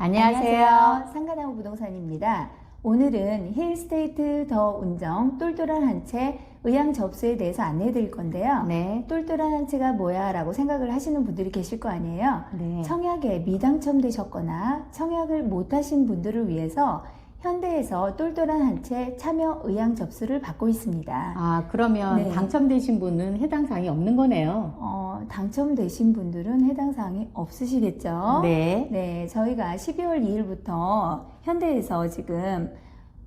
안녕하세요. 상가나무 부동산입니다. 오늘은 힐스테이트 더 운정 똘똘한 한 채 의향 접수에 대해서 안내해 드릴 건데요. 네. 똘똘한 한 채가 뭐야 라고 생각을 하시는 분들이 계실 거 아니에요. 네. 청약에 미당첨되셨거나 청약을 못 하신 분들을 위해서 현대에서 똘똘한 한 채 참여 의향 접수를 받고 있습니다. 아, 그러면 네. 당첨되신 분은 해당 사항이 없는 거네요. 어, 당첨되신 분들은 해당 사항이 없으시겠죠? 네. 네, 저희가 12월 2일부터 현대에서 지금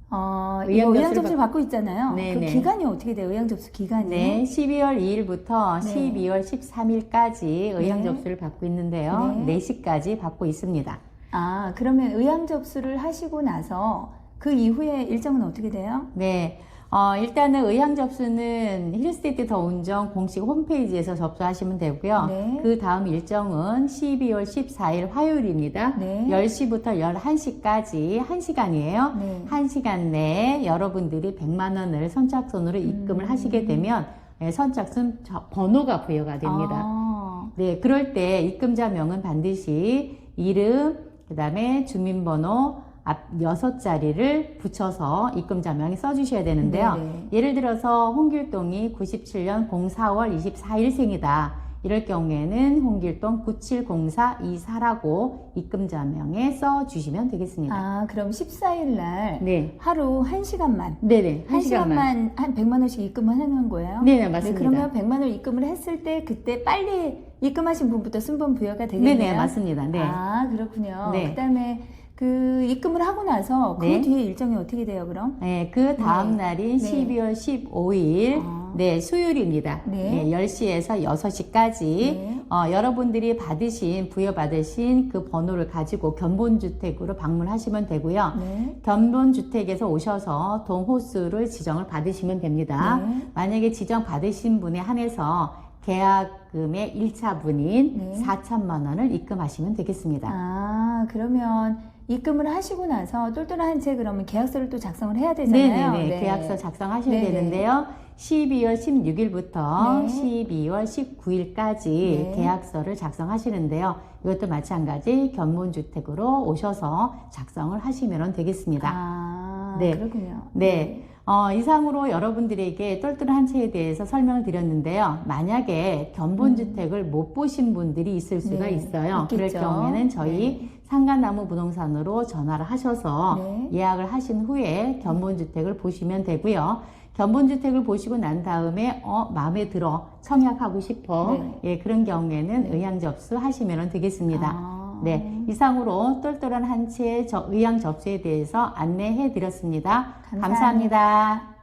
어, 의향 의향, 의향 접수를 접수를 받고 있잖아요. 네, 그 네. 기간이 어떻게 돼요? 의향 접수 기간이? 네, 12월 2일부터 네. 12월 13일까지 의향 네. 접수를 받고 있는데요. 네. 4시까지 받고 있습니다. 아, 그러면 의향 접수를 하시고 나서 그 이후에 일정은 어떻게 돼요? 네. 어, 일단은 의향 접수는 힐스테이트 더 운정 공식 홈페이지에서 접수하시면 되고요. 네. 그 다음 일정은 12월 14일 화요일입니다. 네. 10시부터 11시까지 1시간이에요. 네. 한 시간 내에 여러분들이 100만 원을 선착순으로 입금을 음. 하시게 되면 예, 선착순 저- 번호가 부여가 됩니다. 아, 네, 그럴 때 입금자 명은 반드시 이름, 그 다음에 주민번호 앞 여섯 자리를 붙여서 입금 자명에 써주셔야 되는데요. 네네. 예를 들어서 홍길동이 97년 04월 24일생이다. 이럴 경우에는 홍길동 970424라고 입금자명에 써주시면 되겠습니다. 아, 그럼 14일 날 네. 하루 1시간만 네네. 한 시간만 한 100만 원씩 입금을 하는 거예요? 네네, 맞습니다. 그러면 100만 원 입금을 했을 때 그때 빨리 입금하신 분부터 순번 부여가 되겠네요. 네네, 맞습니다. 네. 아, 그렇군요. 네. 그다음에 그 입금을 하고 나서 그 네. 뒤에 일정이 어떻게 돼요, 그럼? 네, 그 다음 네. 날인 네. 12월 15일, 아. 네, 수요일입니다. 네. 네, 10시에서 6시까지, 네. 어, 여러분들이 받으신, 부여받으신 그 번호를 가지고 견본주택으로 방문하시면 되고요. 네. 견본주택에서 오셔서 동호수를 지정을 받으시면 됩니다. 네. 만약에 지정 받으신 분에 한해서 계약금의 1차 분인 네. 4천만 원을 입금하시면 되겠습니다. 아, 그러면 입금을 하시고 나서 똘똘한 한채 그러면 계약서를 또 작성을 해야 되잖아요. 네네네. 네. 계약서 작성하셔야 네네. 되는데요. 12월 16일부터 네. 12월 19일까지 네. 계약서를 작성하시는데요. 이것도 마찬가지 견본주택으로 오셔서 작성을 하시면 되겠습니다. 아, 네. 그렇군요. 네. 어, 이상으로 여러분들에게 똘똘한 한 채에 대해서 설명을 드렸는데요. 만약에 견본주택을 못 보신 분들이 있을 수가 네, 있어요. 그럴 있겠죠. 경우에는 저희 네. 상가나무 부동산으로 전화를 하셔서 네. 예약을 하신 후에 견본주택을 보시면 되고요. 견본주택을 보시고 난 다음에 어 마음에 들어 청약하고 싶어 네. 예 그런 경우에는 의향 접수 하시면 되겠습니다. 아. 네 이상으로 똘똘한 한 채의 저- 의향 접수에 대해서 안내해 드렸습니다 감사합니다. 감사합니다.